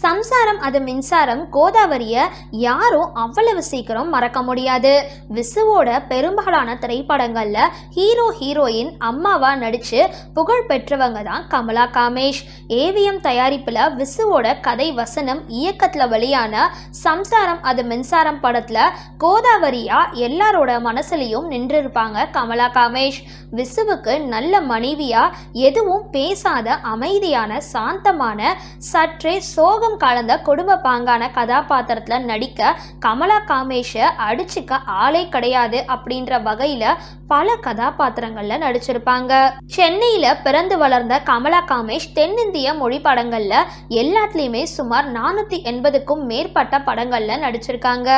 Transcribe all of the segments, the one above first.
சம்சாரம் அது மின்சாரம். கோதாவரிய யாரும் அவ்வளவு சீக்கிரம் மறக்க முடியாது. விசுவோட பெரும்பாலான திரைப்படங்கள்ல ஹீரோ ஹீரோயின் அம்மாவா நடிச்சு புகழ் பெற்றவங்க தான் கமலா காமேஷ். ஏவிஎம் தயாரிப்புல விசுவோட கதை வசனம் இயக்கத்துல வெளியான சம்சாரம் அது மின்சாரம் படத்துல கோதாவரியா எல்லாரோட நின்று நின்றிருப்பாங்க கமலா காமேஷ். விசுவுக்கு நல்ல மனைவியா எதுவும் பேசாத அமைதியான சாந்தமான சற்றே சோகம் கலந்த குடும்ப பாங்கான கதாபாத்திரத்தில் நடிக்க கமலா காமேஷை அடிச்சுக்க ஆளே கிடையாது அப்படின்ற வகையில் பல கதாபாத்திரங்களில் நடிச்சிருப்பாங்க. சென்னையில் பிறந்து வளர்ந்த கமலா காமேஷ் தென்னிந்திய மொழி படங்களில் எல்லாத்துலேயுமே சுமார் நானூற்றி எண்பதுக்கும் மேற்பட்ட படங்களில் நடிச்சிருக்காங்க.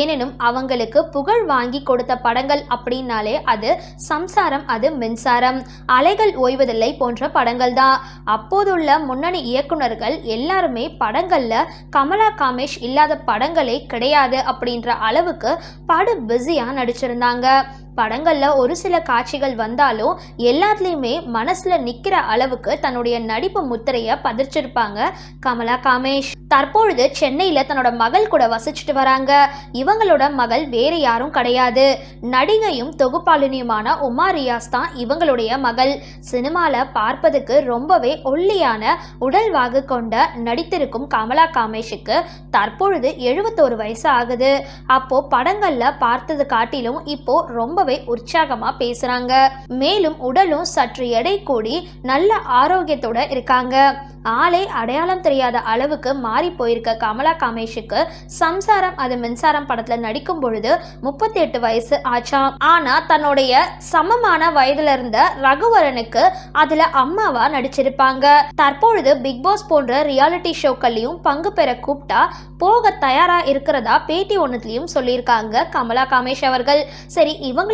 ஏனெனும் அவங்களுக்கு புகழ் வாங்கி கொடுத்த படங்கள் அப்படின்னாலே அது சம்சாரம் அது மின்சாரம். அலைகள் ஓய்வதில்லை போன்ற படங்கள் தான் அப்போதுள்ள முன்னணி இயக்குனர்கள் எல்லாருமே படங்கள்ல கமலா காமேஷ் இல்லாத படங்களே கிடையாது அப்படின்ற அளவுக்கு படு பிஸியாக நடிச்சிருந்தாங்க. படங்களில் ஒரு சில காட்சிகள் வந்தாலும் எல்லாத்துலேயுமே மனசில் நிற்கிற அளவுக்கு தன்னுடைய நடிப்பு முத்திரையை பதிர்ச்சிருப்பாங்க கமலா காமேஷ். தற்பொழுது சென்னையில் தன்னோட மகள் கூட வசிச்சுட்டு வராங்க. இவங்களோட மகள் வேறு யாரும் கிடையாது. நடிகையும் தொகுப்பாளினியுமான உமா ரியாஸ் தான் இவங்களுடைய மகள். சினிமாவில் பார்ப்பதுக்கு ரொம்பவே ஒல்லியான உடல்வாகு கொண்ட நடித்திருக்கும் கமலா காமேஷுக்கு தற்பொழுது எழுபத்தோரு வயசு ஆகுது. அப்போது படங்களில் பார்த்தது காட்டிலும் இப்போது ரொம்ப ரொம்பவே உற்சாகமா பேசுறாங்க. மேலும் உடலும் சற்று எடை கூடி நல்ல ஆரோக்கியத்தோட இருக்காங்க. ஆளே அடையாளம் தெரியாத அளவுக்கு மாறி போயிருக்க கமலா காமேஷுக்கு சம்சாரம் அது மின்சாரம் படத்துல நடிக்கும் பொழுது முப்பத்தி எட்டு வயசு ஆச்சாம் ஆனா தன்னுடைய சமமான வயதுல இருந்த ரகுவரனுக்கு அதுல அம்மாவா நடிச்சிருப்பாங்க. தற்பொழுது பிக் பாஸ் போன்ற ரியாலிட்டி ஷோக்கள்லையும் பங்கு பெற கூப்பிட்டா போக தயாரா இருக்கிறதா பேட்டி ஒன்னுலயும் சொல்லியிருக்காங்க கமலா காமேஷ் அவர்கள். சரி இவங்க